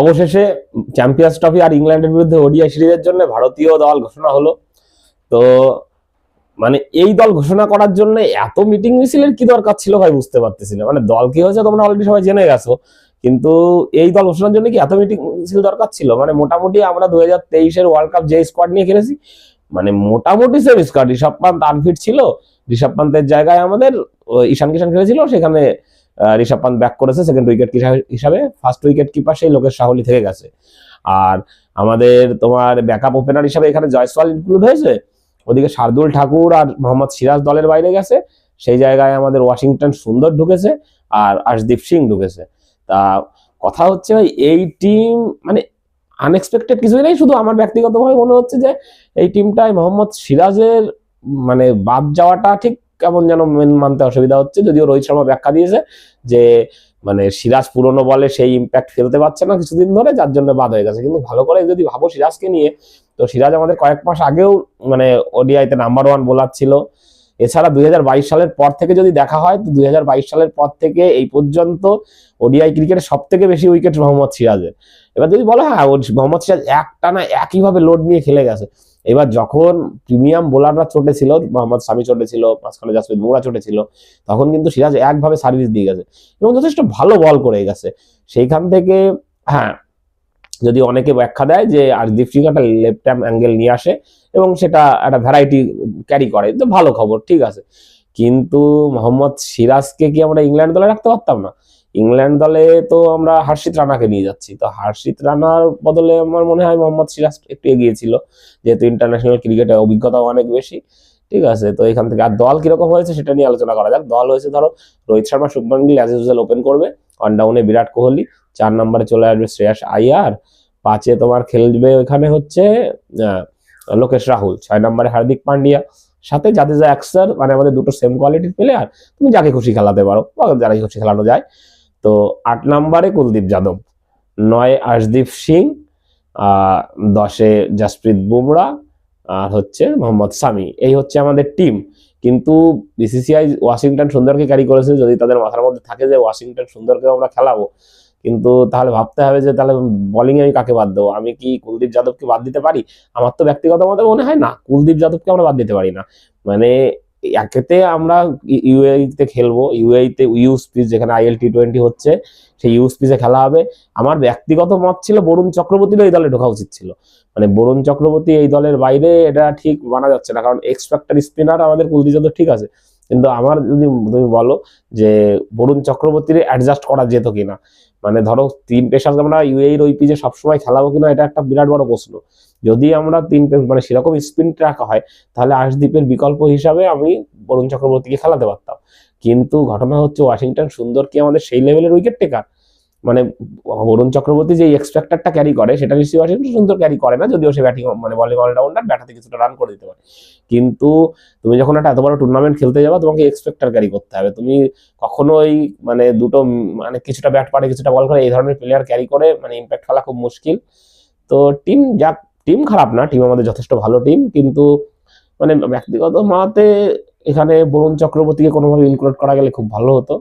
অবশেষে champions trophy আর ইংল্যান্ডের বিরুদ্ধে ওডিআই সিরিজের জন্য ভারতীয় দল ঘোষণা হলো। তো মানে এই দল ঘোষণা করার জন্য এত মিটিং মিছিলের কি দরকার ছিল ভাই বুঝতে পারতেছি না। মানে দল কি হয়েছে তোমরা অলরেডি সবাই জেনে গেছো, কিন্তু এই দল ঘোষণার জন্য কি এত মিটিং মিছিল দরকার ছিল? মানে মোটামুটি আমরা দু হাজার তেইশের ওয়ার্ল্ড কাপ যে স্কোয়াড নিয়ে খেলেছি মানে মোটামুটি same squad Rishabh Pant unfit ছিল। ঋষভ পান্তের জায়গায় আমাদের ঈশান কিষান খেলেছিল। সেখানে ঋষভ পান্ত ব্যাক করেছে সেকেন্ড উইকেট হিসাবে। ফার্স্ট উইকেট কিপার সেই লোকের রাহুলি থেকে গেছে। আর আমাদের তোমার ব্যাকআপ ওপেনার হিসাবে এখানে জয়সওয়াল ইনক্লুড হয়েছে। ওদিকে শার্দুল ঠাকুর আর মোহাম্মদ সিরাজ দলের বাইরে গেছে। সেই জায়গায় আমাদের ওয়াশিংটন সুন্দর ঢুকেছে। আর আশদীপ সিং ঢুকেছে। তা, কথা হচ্ছে ভাই, এই টিম মানে আনএক্সপেক্টেড কিছুই নেই, শুধু আমার ব্যক্তিগতভাবে মনে হচ্ছে যে এই টিমটায় মোহাম্মদ সিরাজের মানে বাদ যাওয়াটা ঠিক কেমন যেন মেন- মানতে অসুবিধা হচ্ছে, যদিও রোহিত শর্মা ব্যাখ্যা দিয়েছে যে মানে সিরাজ পুরনো বলে সেই ইম্প্যাক্ট ফেলতে পারছে না কিছুদিন ধরে, যার জন্য বাদ হয়ে গেছে। কিন্তু ভালো করে যদি ভাবো সিরাজকে নিয়ে, তো সিরাজ আমাদের কয়েক মাস আগেও মানে ওডিআইতে নাম্বার ওয়ান বোলার ছিল। এছাড়া দুই হাজার বাইশ সালের পর থেকে যদি দেখা হয়, তো দুই হাজার বাইশ সালের পর থেকে এই পর্যন্ত ওডিআই ক্রিকেটে সব থেকে বেশি উইকেট মোহাম্মদ সিরাজের। এবার যদি বলো হ্যাঁ মোহাম্মদ সিরাজ একটানা একইভাবে লোড নিয়ে খেলে গেছে। এবার যখন প্রিমিয়াম বোলাররা চোটে ছিল মোহাম্মদ সামি চোটে ছিল মাঝখানে জাসপ্রীত বুমরা চোটে ছিল তখন কিন্তু সিরাজ একভাবে সার্ভিস দিয়ে গেছে এবং যথেষ্ট ভালো বল করে গেছে। সেইখান থেকে হ্যাঁ যদি অনেকে ব্যাখ্যা দেয় যে আরদীপ সিং একটা লেফট হ্যান্ড অ্যাঙ্গেল নিয়ে আসে এবং সেটা একটা ভ্যারাইটি ক্যারি করে, তো ভালো খবর, ঠিক আছে। কিন্তু মোহাম্মদ সিরাজকে কি আমরা ইংল্যান্ড দলে রাখতে পারতাম না? ইংল্যান্ড দলে তো আমরা হার্ষিত রানাকে নিয়ে যাচ্ছি। তো হার্ষিত রানার বদলে আমার মনে হয় মোহাম্মদ সিরাজ একটু এগিয়ে ছিল। যেহেতু ইন্টারন্যাশনাল ক্রিকেটে অভিজ্ঞতাও অনেক বেশি, ঠিক আছে। তো এখান থেকে আর দল কীরকম হয়েছে সেটা নিয়ে আলোচনা করা যাক। দল হয়েছে, ধরো, রোহিত শর্মা, শুভমান গিল অ্যাজ ওপেন করবে। ডাউনে বিরাট কোহলি, চার নম্বরে চলে আসবে শ্রেয়াস আইয়ার পাঁচে তোমার খেলবে ওখানে হচ্ছে লোকেশ রাহুল, ছয় নম্বরে হার্দিক পান্ডিয়া, সাথে জাদেজা অ্যাক্সার মানে আমাদের দুটো সেম কোয়ালিটির প্লেয়ার তুমি যাকে খুশি খেলাতে পারো, বা যারাই খুশি খেলানো যায়। তো আট নম্বরে কুলদীপ যাদব, নয় আশদীপ সিং দশে জাসপ্রীত বুমরা, আর হচ্ছে মোহাম্মদ সামি। এই হচ্ছে আমাদের টিম কিন্তু বিসিসিআই ওয়াশিংটন সুন্দরকে ক্যারি করেছে, যদি তাদের মাথার মধ্যে থাকে যে ওয়াশিংটন সুন্দরকে আমরা খেলাবো। কিন্তু তাহলে ভাবতে হবে যে তাহলে বলিংয়ে আমি কাকে বাদ দেবো? আমি কি কুলদীপ যাদবকে বাদ দিতে পারি? আমার তো ব্যক্তিগত মতে মনে হয় না, কুলদীপ যাদবকে আমরা বাদ দিতে পারি না। মানে একেতে আমরা ইউএই তে খেলব ইউএই তে ইউ স্পিচ যেখানে আইএল টি টোয়েন্টি হচ্ছে, সেই ইউস পিসে খেলা হবে। আমার ব্যক্তিগত মত ছিল বরুণ চক্রবর্তীরও এই দলে ঢোকা উচিত ছিল। মানে বরুণ চক্রবর্তী এই দলের বাইরে এটা ঠিক মানা যাচ্ছে না, কারণ এক্সপেক্টার স্পিনার আমাদের কুলদীপ যাদব ঠিক আছে। কিন্তু আমার যদি তুমি বলো যে বরুণ চক্রবর্তীর অ্যাডজাস্ট করা যেত কিনা? মানে ধরো তিন পেশার আমরা ইউএইর ওই পিচে সবসময় খেলাবো কিনা, এটা একটা বিরাট বড় প্রশ্ন। যদি আমরা তিন মানে সেরকম স্পিন রাখা হয়, তাহলে আশদীপের বিকল্প হিসাবে আমি বরুণ চক্রবর্তীকে খেলাতে পারতাম। কিন্তু ঘটনা হচ্ছে ওয়াশিংটন সুন্দর কি আমাদের সেই লেভেলের উইকেট টেকার মানে বরুণ চক্রবর্তী যে এক্সপেক্টারটা ক্যারি করে, সেটা নিশ্চয়ই ওয়াশিংটন সুন্দর ক্যারি করে না, যদিও সে ব্যাটিং মানে বলিং অলরাউন্ডার ব্যাটাতে কিছুটা রান করে দিতে পারে। কিন্তু তুমি যখন একটা এত বড় টুর্নামেন্ট খেলতে যাবে, তোমাকে এক্সপেক্টার ক্যারি করতে হবে। তুমি কখনোই মানে দুটো মানে কিছুটা ব্যাট পারে কিছুটা বল করে এই ধরনের প্লেয়ার ক্যারি করে মানে ইম্প্যাক্ট ফেলা খুব মুশকিল। তো টিম যা টিম খারাপ না টিম আমাদের যথেষ্ট ভালো টিম কিন্তু মানে ব্যক্তিগত মতে এখানে বরুণ চক্রবর্তীকে কোনোভাবে ইনক্লুড করা গেলে খুব ভালো হতো।